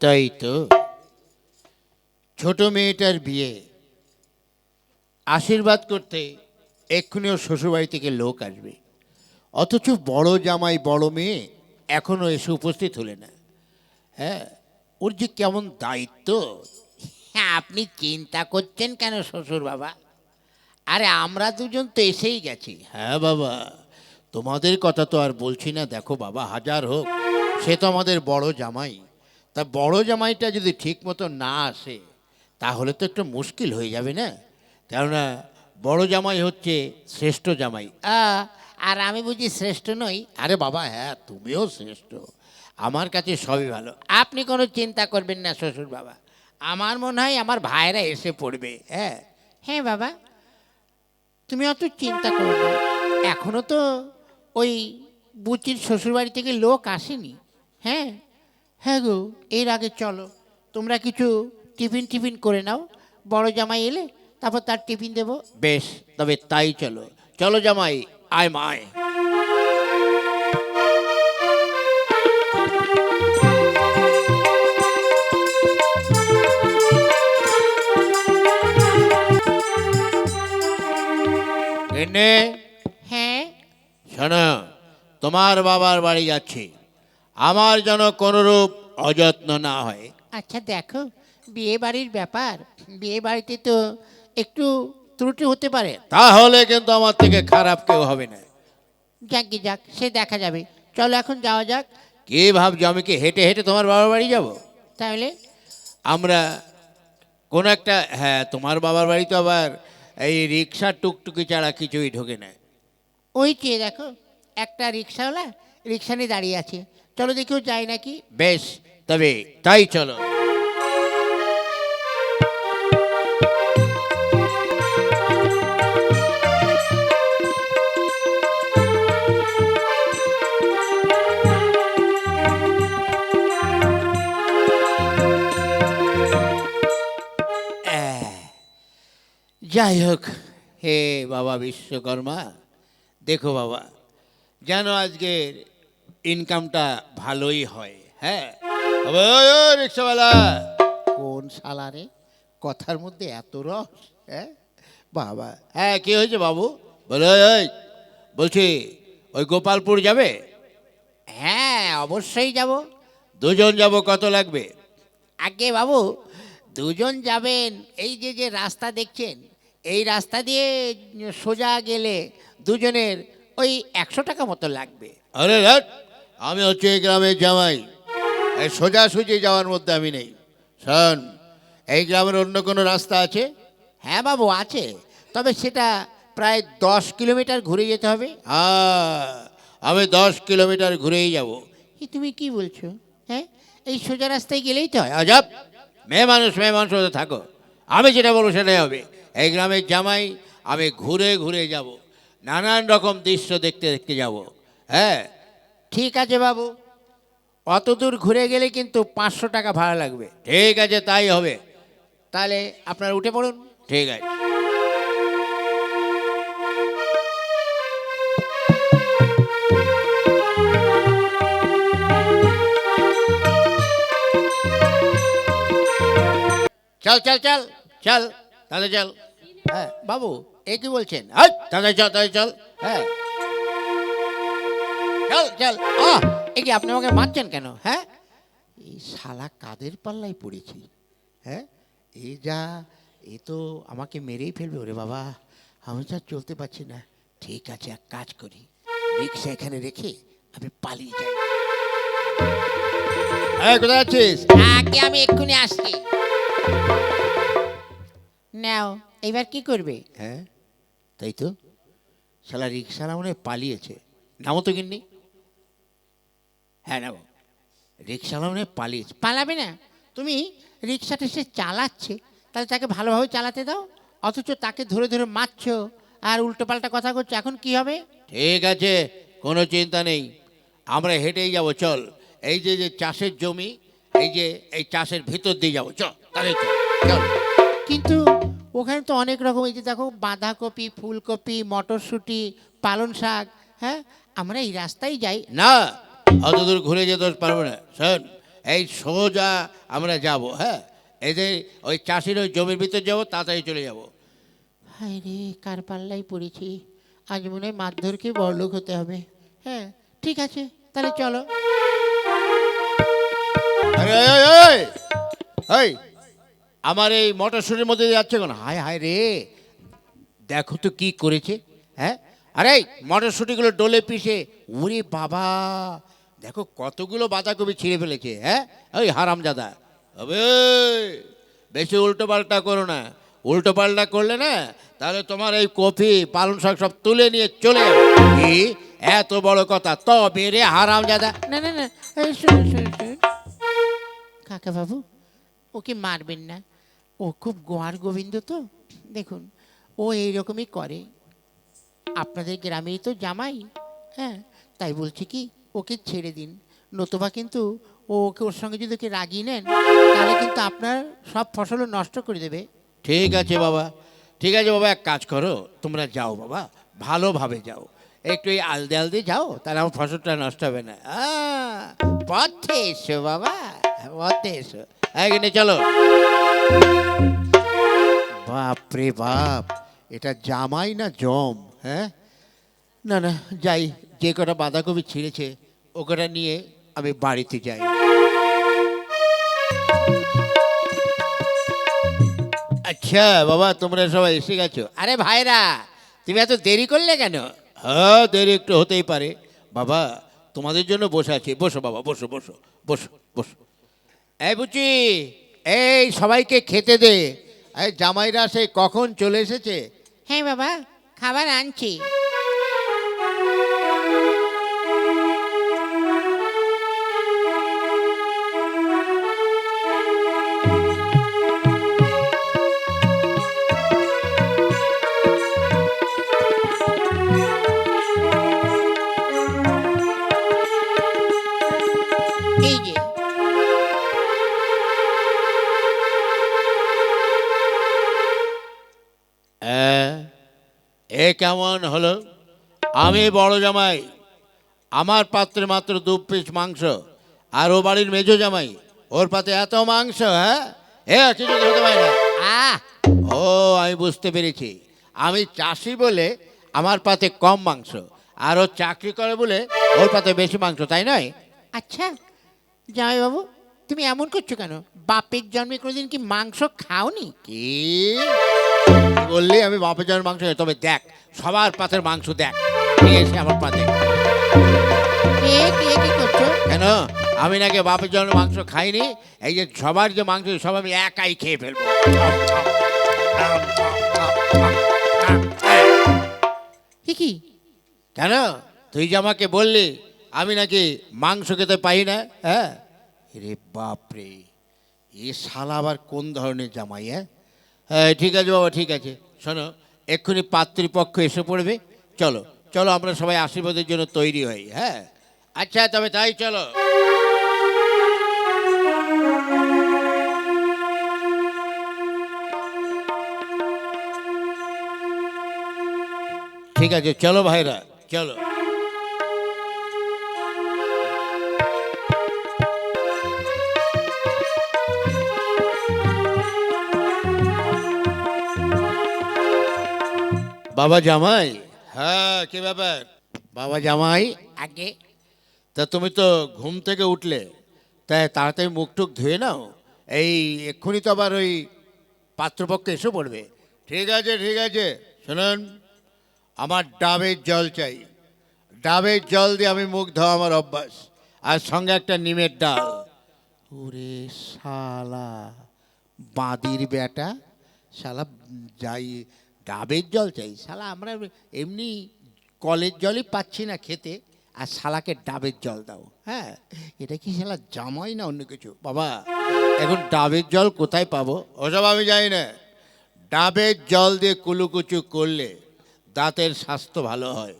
তাই তো ছোট মেয়েটার বিয়ে। আশীর্বাদ করতে এক্ষুনি ওর শ্বশুরবাড়ি থেকে লোক আসবে। অথচ বড় জামাই, বড় মেয়ে এখনও এসে উপস্থিত হলে না। হ্যাঁ ওর যে কেমন দায়িত্ব। হ্যাঁ আপনি চিন্তা করছেন কেন শ্বশুর বাবা আরে আমরা দুজন তো এসেই গেছি। হ্যাঁ বাবা, তোমাদের কথা তো আর বলছি না। দেখো বাবা, হাজার হোক। সে তো আমাদের বড় জামাই। তা বড় জামাইটা যদি ঠিক মতো না আসে, তাহলে তো একটু মুশকিল হয়ে যাবে না? কেননা বড় জামাই হচ্ছে শ্রেষ্ঠ জামাই। আর আমি বুঝি শ্রেষ্ঠ নই? আরে বাবা হ্যাঁ তুমিও শ্রেষ্ঠ। আমার কাছে সবই ভালো। আপনি কোনো চিন্তা করবেন না, শ্বশুর বাবা। আমার মনে হয় আমার ভাইরা এসে পড়বে হ্যাঁ? হ্যাঁ বাবা। তুমি অত চিন্তা করো না। এখনও তো ওই বুচির শ্বশুরবাড়ি থেকে লোক আসেনি হ্যাঁ? হ্যাঁ গো এর আগে চলো। তোমরা কিছু টিফিন টিফিন করে নাও। বড় জামাই এলে তারপর তার টিফিন দেবো। বেশ তবে তাই চলো। চলো জামাই আয় মায়। এনে হ্যাঁ। শোনো তোমার বাবার বাড়ি যাচ্ছি। আমার যেন কোনোরূপ অযত্ন না হয়। আচ্ছা দেখো বিয়ে বাড়ির ব্যাপার বিয়ে বাড়িতে তো একটু ত্রুটি হতে পারে। তাহলে কিন্তু আমার থেকে খারাপ কেউ হবে না। যাক গে যাক সে দেখা যাবে। চলো এখন যাওয়া যাক। কে ভাবছ আমি কি হেঁটে হেঁটে তোমার বাবার বাড়ি যাব? তাহলে? আমরা কোন একটা হ্যাঁ তোমার বাবার বাড়ি তো আবার এই রিক্সা টুকটুকি ছাড়া কিছুই ঢোকে না। ওই চেয়ে দেখো একটা রিক্সাওয়ালা রিক্সা নিয়ে দাঁড়িয়ে আছে। চলো দেখেও যাই নাকি? বেশ, তবে তাই চলো। যাই হোক, হে বাবা বিশ্বকর্মা, দেখো বাবা যেন আজকের ইনকামটা ভালোই হয় হ্যাঁ? রিক্সাওয়ালা। কোন সালারে কথার মধ্যে এত রস হ্যাঁ? বাবা। হ্যাঁ কি হয়েছে বাবু? বলে বলছি ওই গোপালপুর যাবে? হ্যাঁ অবশ্যই যাব। দুজন যাব কত লাগবে? আগে বাবু দুজন যাবেন এই যে যে রাস্তা দেখছেন এই রাস্তা দিয়ে সোজা গেলে দুজনের ওই একশো টাকা মতো লাগবে। আরে আমি হচ্ছে এই গ্রামের জামাই। এই সোজাসুজি যাওয়ার মধ্যে আমি নেই। শোন এই গ্রামের অন্য কোনো রাস্তা আছে? হ্যাঁ বাবু আছে। তবে সেটা প্রায় দশ কিলোমিটার ঘুরে যেতে হবে। হ্যাঁ আমি দশ কিলোমিটার ঘুরেই যাব। তুমি কি বলছো? হ্যাঁ? এই সোজা রাস্তায় গেলেই তো হয়। আজাব মেয়ে মানুষ মেয়ে মানুষ হতে থাকো। আমি যেটা বলব সেটাই হবে। এই গ্রামের জামাই আমি ঘুরে ঘুরে যাব। নানান রকম দৃশ্য দেখতে দেখতে যাব। হ্যাঁ? ঠিক আছে বাবু। অত দূর ঘুরে গেলে কিন্তু পাঁচশো টাকা ভাড়া লাগবে। ঠিক আছে তাই হবে। তাহলে আপনারা উঠে পড়ুন। ঠিক আছে। চল চল চল। চল তাহলে চল। হ্যাঁ বাবু এ কি বলছেন? তাহলে চল তাহলে চল। হ্যাঁ। চল এ কি আপনি আমাকে মারছেন কেন হ্যাঁ? এই শালা কাদের পাল্লায় পড়েছি হ্যাঁ? এই যা এ তো আমাকে মেরেই ফেলবে ওরে বাবা আমি তো চলতে পারছি না। ঠিক আছে এক কাজ করি রিক্সা এখানে রেখে আমি পালিয়ে যাই। হ্যাঁ কোথায় আছিস আগে আমি এক্ষুনি আসছি। নাও এবার কি করবে? হ্যাঁ তাই তো? শালা রিক্সালা মনে পালিয়েছে। নামো তো কিন্নি হ্যাঁ নামো রিক্সালা মনে পালিয়েছে। পালাবে না। তুমি রিক্সাটা সে চালাচ্ছে তাহলে তাকে ভালোভাবে চালাতে দাও অথচ তাকে ধরে ধরে মারছো আর উল্টোপাল্টা কথা করছ। এখন কি হবে? ঠিক আছে কোনো চিন্তা নেই। আমরা হেঁটেই যাব চল। এই যে যে চাষের জমি এই যে এই চাষের ভিতর দিয়ে যাব চল তাহলে চল। কিন্তু ওখানে তো অনেক রকম এই যে দেখো বাঁধাকপি ফুলকপি মটরশুঁটি পালং শাক হ্যাঁ? আমরা এই রাস্তায় যাই। না অত দূর ঘুরে যেতে পারব না। শোন এই সোজা আমরা যাব হ্যাঁ? এদের ওই চাষির ওই জমির ভিতর যাব তাড়াতাড়ি চলে যাব। হায় রে কার পাল্লাই পড়েছি? আজ মনে হয় মারধরকে বড়লোক হতে হবে। হ্যাঁ ঠিক আছে তাহলে চলো। এই, আমার এই মটরশুটির মধ্যে যাচ্ছে কেন? হায় হায় রে দেখো তো কি করেছে হ্যাঁ? আরে মটরশুটিগুলো ডোলে পিষে উরে বাবা দেখো কতগুলো বাঁধাকপি ছিঁড়ে ফেলেছে হ্যাঁ? ওই হারামজাদা হবে বেশি উল্টো পাল্টা করো না। উল্টো পাল্টা করলে না, তাহলে তোমার এই কফি পালং শাক সব তুলে নিয়ে চলে কি? এত বড় কথা, তবে রে হারামজাদা না না না শুনুন কাকা বাবু ওকে মারবেন না। ও খুব গোয়ার গোবিন্দ তো। দেখুন, ও এইরকমই করে। আপনাদের গ্রামেই তো জামাই হ্যাঁ? তাই বলছি কি ওকে ছেড়ে দিন। নতুবা কিন্তু ও ওকে ওর সঙ্গে যদি ওকে রাগিয়ে নেন, তাহলে কিন্তু আপনার সব ফসলও নষ্ট করে দেবে। ঠিক আছে বাবা। ঠিক আছে বাবা, এক কাজ করো, তোমরা যাও বাবা, ভালোভাবে যাও। একটু এই আলদে আলদে যাও, তাহলে আমার ফসলটা নষ্ট হবে না। পথে এসো বাবা, পথে এসো। এখানে চলো। বাপ রে বাপ, এটা জামাই না জম হ্যাঁ? না না, যাই। যে কটা বাঁধাকপি ছিঁড়েছে ও কটা নিয়ে আমি বাড়িতে যাই। আচ্ছা বাবা, তোমরা সবাই এসে গেছো? আরে ভাইরা, তুমি এত দেরি করলে কেন? হ্যাঁ দেরি একটু হতেই পারে। বাবা, তোমাদের জন্য বসে আছি। বসো, বাবা, বসো বসো বসো বসো। এই বুচি, এই সবাইকে খেতে দে। এই জামাইরা সেই কখন চলে এসেছে? হ্যাঁ বাবা, খাবার আনছি। এ কেমন হলো? আমি বড় জামাই আমার পাত্রে মাত্র দু পিস মাংস আর ও বাড়ির মেজো জামাই ওর পাতে এত মাংস হ্যাঁ? এ কিছু তো হতে না। আহ! ও আমি বুঝতে পেরেছি। আমি চাষি বলে আমার পাতে কম মাংস আর ও চাকরি করে বলে ওর পাতে বেশি মাংস তাই নয়? আচ্ছা জামাইবাবু তুমি এমন করছ কেন? বাপের জন্মে কোনোদিন কি মাংস খাওনি? কি? বললি আমি বাপের মাংস তবে দেখ সবার পাতের মাংস দেখ। ঠিক আছে আমার পাতে? কেন? আমি নাকি বাপের জন্য মাংস খাইনি। এই যে সবার যে মাংস সব আমি একাই খেয়ে ফেলব। কি কেন? তুই যে আমাকে বললি আমি নাকি মাংস খেতে পাই না হ্যাঁ? রে বাপরে এ শালা আবার কোন ধরনের জামাই হ্যাঁ? হ্যাঁ ঠিক আছে বাবা, ঠিক আছে। শোনো, এক্ষুনি পাত্রীপক্ষ এসে পড়বে। চলো চলো, আমরা সবাই আশীর্বাদের জন্য তৈরি হই হ্যাঁ? আচ্ছা তবে তাই চলো। ঠিক আছে, চলো ভাইরা, চলো। বাবা জামাই? হ্যাঁ কি ব্যাপার? বাবা জামাই? আগে। তা তুমি তো ঘুম থেকে উঠলে তাই তাড়াতাড়ি মুখ টুক ধুয়ে নাও। এই এক্ষুনি তো আবার ওই পাত্রপক্ষ এসে পড়বে ঠিক আছে ঠিক আছে। শুনুন আমার ডাবের জল চাই। ডাবের জল দিয়ে আমি মুখ ধোয়া আমার অভ্যাস। আর সঙ্গে একটা নিমের ডাল। ওরে শালা বাঁদির বেটা। শালা যাই ডাবের জল চাই। শালা আমরা এমনি কলের জলই পাচ্ছি না খেতে আর শালাকে ডাবের জল দাও। হ্যাঁ এটা কি শালা জামাই না অন্য কিছু? বাবা এখন ডাবের জল কোথায় পাবো? ওসব আমি জানি না। ডাবের জল দিয়ে কুলুকুচু করলে দাঁতের স্বাস্থ্য ভালো হয়।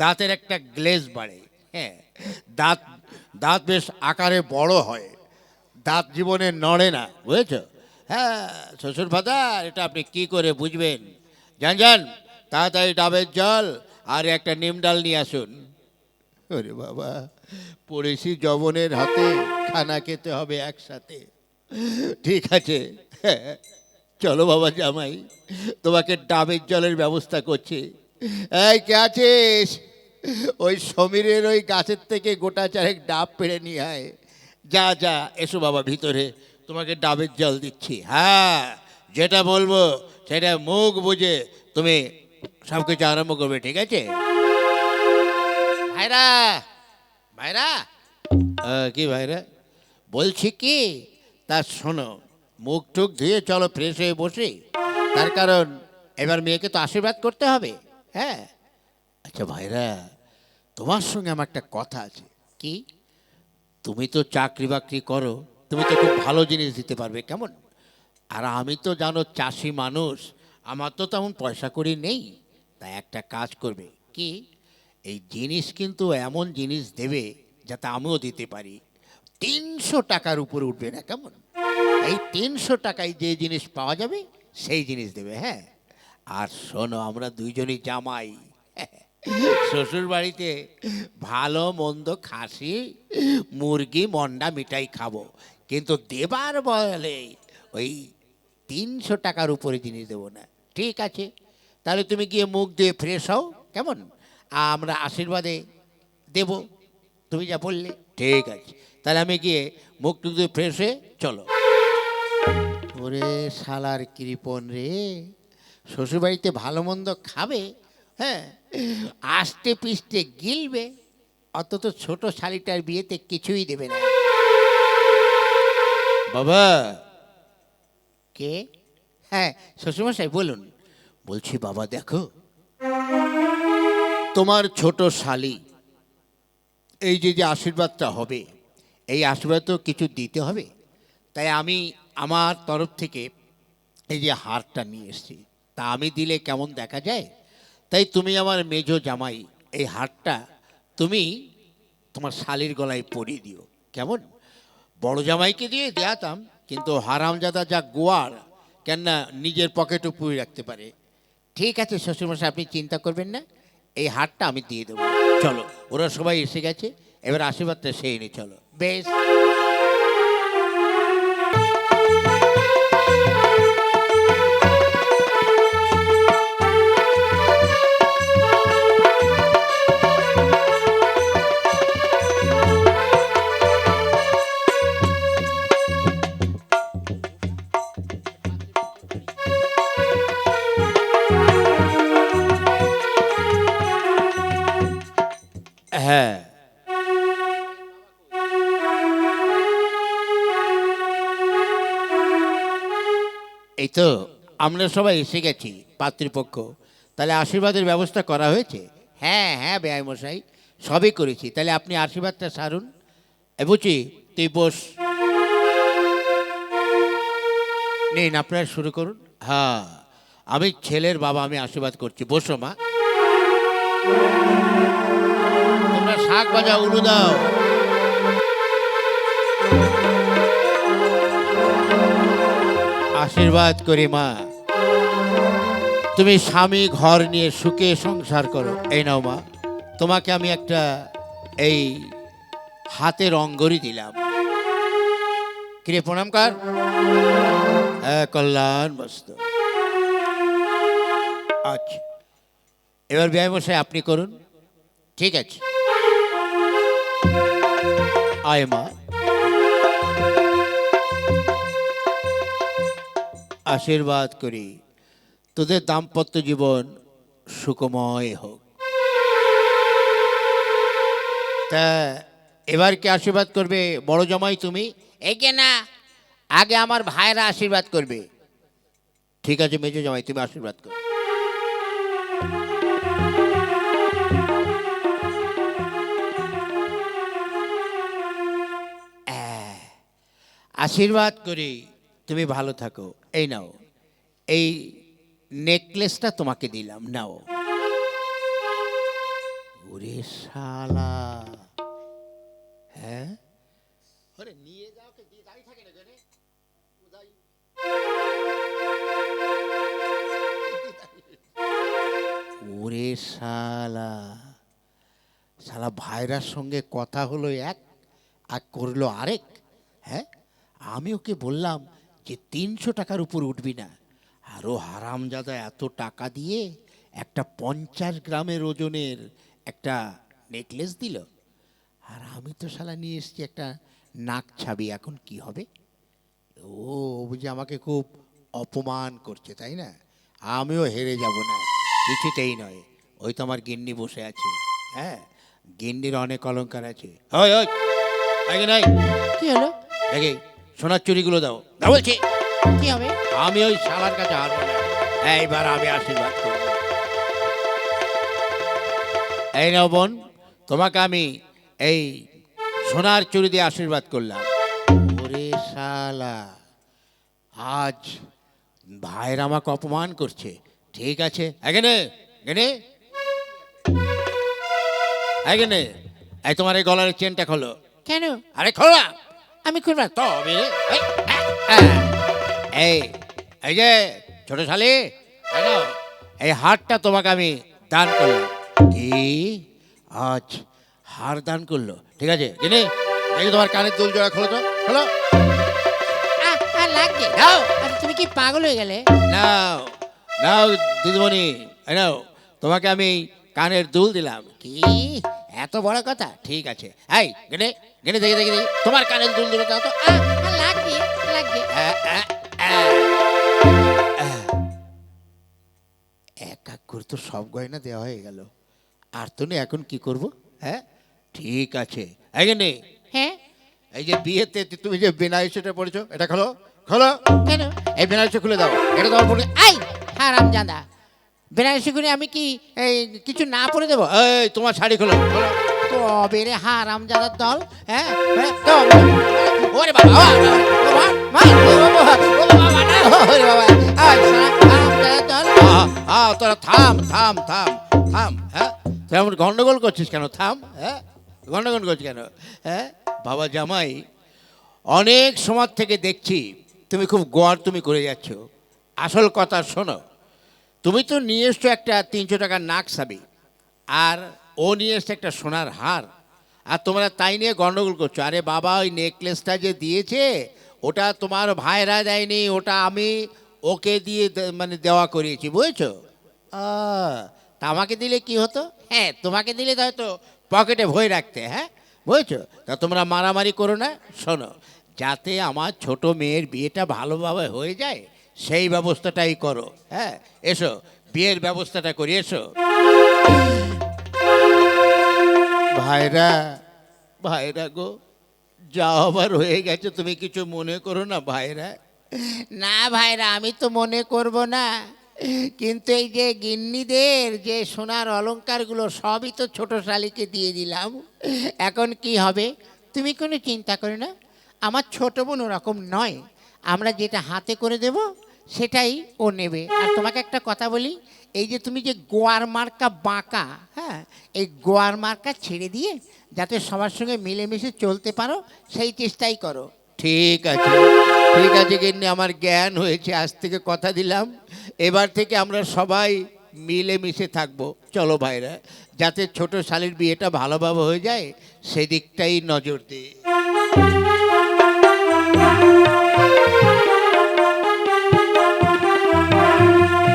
দাঁতের একটা গ্লেজ বাড়ে। হ্যাঁ দাঁত দাঁত বেশ আকারে বড় হয়। দাঁত জীবনে নড়ে না বুঝেছ? হ্যাঁ শ্বশুর ফাদার এটা আপনি কি করে বুঝবেন? যান যান তাড়াতাড়ি ডাবের জল আর একটা নিম ডাল নিয়ে আসুন। ওরে বাবা, পড়েছি জবনের হাতে, খানা খেতে হবে একসাথে। ঠিক আছে, চলো বাবা জামাই, তোমাকে ডাবের জলের ব্যবস্থা করছি। এই, কে আছিস? ওই সমীরের ওই গাছের থেকে গোটা চারেক ডাব পেড়ে নিয়ে আয়। যা যা, এসো বাবা ভিতরে, তোমাকে ডাবের জল দিচ্ছি। হ্যাঁ যেটা বলব সেটা মুখ বুঝে তুমি সব কিছু আরম্ভ করবে, ঠিক আছে? ভাইরা ভাইরা কি ভাইরা? বলছি কি? তা শোনো, মুখ টুক ধুয়ে চলো ফ্রেশ হয়ে বসে। তার কারণ এবার মেয়েকে তো আশীর্বাদ করতে হবে হ্যাঁ? আচ্ছা ভাইরা, তোমার সঙ্গে আমার একটা কথা আছে। কি? তুমি তো চাকরি বাকরি করো, তুমি তো খুব ভালো জিনিস দিতে পারবে, কেমন? আর আমি তো জানো চাষি মানুষ, আমার তো তেমন পয়সা করি নেই, তাই একটা কাজ করবে। কি? এই জিনিস কিন্তু এমন জিনিস দেবে যাতে আমিও দিতে পারি। তিনশো টাকার উপরে উঠবে না কেমন? এই তিনশো টাকায় যে জিনিস পাওয়া যাবে, সেই জিনিস দেবে হ্যাঁ। আর শোনো, আমরা দুইজনই জামাই। শ্বশুর বাড়িতে ভালো, মন্দ, খাসি, মুরগি, মন্ডা, মিঠাই খাব। কিন্তু দেবার বলে ওই তিনশো টাকার উপরে জিনিস দেবো না। ঠিক আছে, তাহলে তুমি গিয়ে মুখ দিয়ে ফ্রেশ হও, কেমন? আমরা আশীর্বাদে দেব, তুমি যা বললে। ঠিক আছে, তাহলে আমি গিয়ে মুখ টুক দিয়ে ফ্রেশ হয়ে চলো। ওরে শালার কৃপন রে, শ্বশুরবাড়িতে ভালো মন্দ খাবে হ্যাঁ? আষ্টে পিষ্টে গিলবে অত ছোট শালিটার বিয়েতে কিছুই দেবে না। বাবা! কে? হ্যাঁ শ্বশুরমশাই, বলুন। বলছি, বাবা, দেখো। তোমার ছোট শালি, এই যে যে আশীর্বাদটা হবে, এই আশীর্বাদ তো কিছু দিতে হবে। তাই আমি আমার তরফ থেকে এই যে হারটা নিয়ে এসেছি। তা আমি দিলে কেমন দেখা যায়? তাই তুমি আমার মেজো জামাই, এই হারটা তুমি তোমার শালির গলায় পরিয়ে দিও। কেমন? বড় জামাইকে দিয়ে দেয়াতাম কিন্তু হারামজাদা যা গোয়ার, কেননা নিজের পকেটও পুড়ে রাখতে পারে। ঠিক আছে, শ্বশুরমশাই, আপনি চিন্তা করবেন না, এই হারটা আমি দিয়ে দেবো। চলো, ওরা সবাই এসে গেছে, এবার আশীর্বাদটা সেই নি চলো। বেশ। এই তো, আমরা সবাই এসে গেছি, পাতৃপক্ষ। তাহলে আশীর্বাদের ব্যবস্থা করা হয়েছে? হ্যাঁ হ্যাঁ ব্যয় মশাই, সবই করেছি। তাহলে আপনি আশীর্বাদটা সারুন। বুঝি তুই বস। নিন, আপনারা শুরু করুন। হ্যাঁ আমি ছেলের বাবা, আমি আশীর্বাদ করছি। বসো মা। তোমরা শাক ভাজা উলু দাও। আশীর্বাদ করি, মা। তুমি স্বামী ঘর নিয়ে সুখে সংসার করো। এই নাও, মা। তোমাকে আমি একটা এই হাতের অঙ্গরি দিলাম। কিরে, প্রণাম কর। হ্যাঁ কল্যাণ বস্তু। আচ্ছা। এবার ব্যয় মশাই আপনি করুন। ঠিক আছে। আয়, মা। আশীর্বাদ করি। তোদের দাম্পত্য জীবন সুখময় হোক। তা এবার কি আশীর্বাদ করবে? বড় জমাই তুমি? একে না আগে আমার ভাইরা আশীর্বাদ করবে। ঠিক আছে মেজো জামাই তুমি আশীর্বাদ করো। আশীর্বাদ করি। তুমি ভালো থাকো। এই নাও। এই নেকলেসটা তোমাকে দিলাম নাও। ওরে শালা। হ্যাঁ? ওরে নিয়ে যাও কে? দিয়ে দাঁড়িয়ে থাকে না কেন ওরে শালা। শালা ভাইরার সঙ্গে কথা হলো এক আর করল আরেক। হ্যাঁ? আমি ওকে বললাম যে তিনশো টাকার উপর উঠবি না। আরও হারামজাদা এত টাকা দিয়ে একটা পঞ্চাশ গ্রামের ওজনের একটা নেকলেস দিল। আর আমি তো শালা নিয়ে এসেছি একটা নাক ছাবি এখন কি হবে? ও বুঝি আমাকে খুব অপমান করছে তাই না? আমিও হেরে যাব না কিছুতেই নয়। ওই তো আমার গিন্নি বসে আছে। হ্যাঁ গিন্নির অনেক অলঙ্কার আছে। ওই ওই আগে নাই। কি হলো? দেখে। সোনার চুরিগুলো দাও। দাও বলছি। কি হবে? আমি ওই শালার কাছে হারবো না এইবার আমি আশীর্বাদ করব। এই নাও বোন তোমাকে আমি এই সোনার চুরি দিয়ে আশীর্বাদ করলাম। ওরে শালা আজ ভাইয়ের আমাকে অপমান করছে। ঠিক আছে। এখানে এখানে এখানে এই তোমার এই গলার চেনটা খোলো। কেন? আরে খোলা! আমি খুলবার তবে এই, এই যে ছোট শালি এই এই হারটা তোমাকে আমি দান করলাম। কি? আজ হার দান করল। ঠিক আছে কিনে দেখি তোমার কানের দুল জোড়া খোলো তো খোলো। লাগছে নাও। তুমি কি পাগল হয়ে গেলে? নাও নাও দিদিমণি নাও তোমাকে আমি কানের দুল দিলাম। কি? এত বড় কথা? ঠিক আছে। এই গেনে গেনে দেখি দেখি দেখি। তোমার কানের দুল দিলে দাও তো। এক এক করে তো সব গয়না দেওয়া হয়ে গেল। আর তো নেই এখন কি করব? হ্যাঁ? ঠিক আছে। এখানে হ্যাঁ? এই যে বিয়েতে তুমি যে বেনারসিটা পড়েছো এটা খোলো। খোলো। কেন? এই বেনারসি খুলে দাও। এটা তোমার পড়ে আই হারাম জাদা বেনারসি করে আমি কি এই কিছু না পরে দেবো এই তোমার শাড়ি খোলো তবে রে হারাম জাদার দল হ্যাঁ হ্যাঁ, ওরে বাবা তোরা থাম থাম থাম থাম হ্যাঁ তুই গন্ডগোল করছিস কেন থাম হ্যাঁ গন্ডগোল করছিস কেন হ্যাঁ বাবা জামাই অনেক সময় থেকে দেখছি তুমি খুব গোয়ার তুমি করে যাচ্ছ আসল কথা শোনো তুমি তো নিয়ে এসছো একটা তিনশো টাকার নাক সাবি, আর ও নিয়ে এসছে একটা সোনার হার, আর তোমরা তাই নিয়ে গন্ডগোল করছ। আরে বাবা, ওই নেকলেসটা যে দিয়েছে, ওটা তোমার ভাইরা দেয়নি, ওটা আমি ওকে দিয়ে মানে দেওয়া করিয়েছি, বুঝেছ? তা আমাকে দিলে কি হতো? হ্যাঁ তোমাকে দিলে তো হয়তো পকেটে ভয় রাখতে হ্যাঁ? বুঝেছ? তা তোমরা মারামারি করো না, শোনো, যাতে আমার ছোট মেয়ের বিয়েটা ভালোভাবে হয়ে যায় সেই ব্যবস্থাটাই করো। হ্যাঁ এসো, বিয়ের ব্যবস্থাটা করি, এসো। ভাইরা ভাইরা গো, যা আবার হয়ে গেছে, তুমি কিছু মনে করো না ভাইরা? না ভাইরা, আমি তো মনে করব না। কিন্তু এই যে গিন্নিদের যে সোনার অলংকারগুলো সবই তো ছোট শালিকে দিয়ে দিলাম। এখন কি হবে? তুমি কোনো চিন্তা করো না। আমার ছোট বোন ওরকম নয়। আমরা যেটা হাতে করে দেব, সেটাই ও নেবে। আর তোমাকে একটা কথা বলি, এই যে তুমি যে গোয়ার মার্কা বাঁকা হ্যাঁ এই গোয়ার মার্কা ছেড়ে দিয়ে যাতে সবার সঙ্গে মিলেমিশে চলতে পারো, সেই চেষ্টাই করো। ঠিক আছে ঠিক আছে গিন্নি, আমার জ্ঞান হয়েছে, আজ থেকে কথা দিলাম। এবার থেকে আমরা সবাই মিলেমিশে থাকব। চলো ভাইরা, যাতে ছোট শালির বিয়েটা ভালোভাবে হয়ে যায়, সেদিকটাই নজর দিই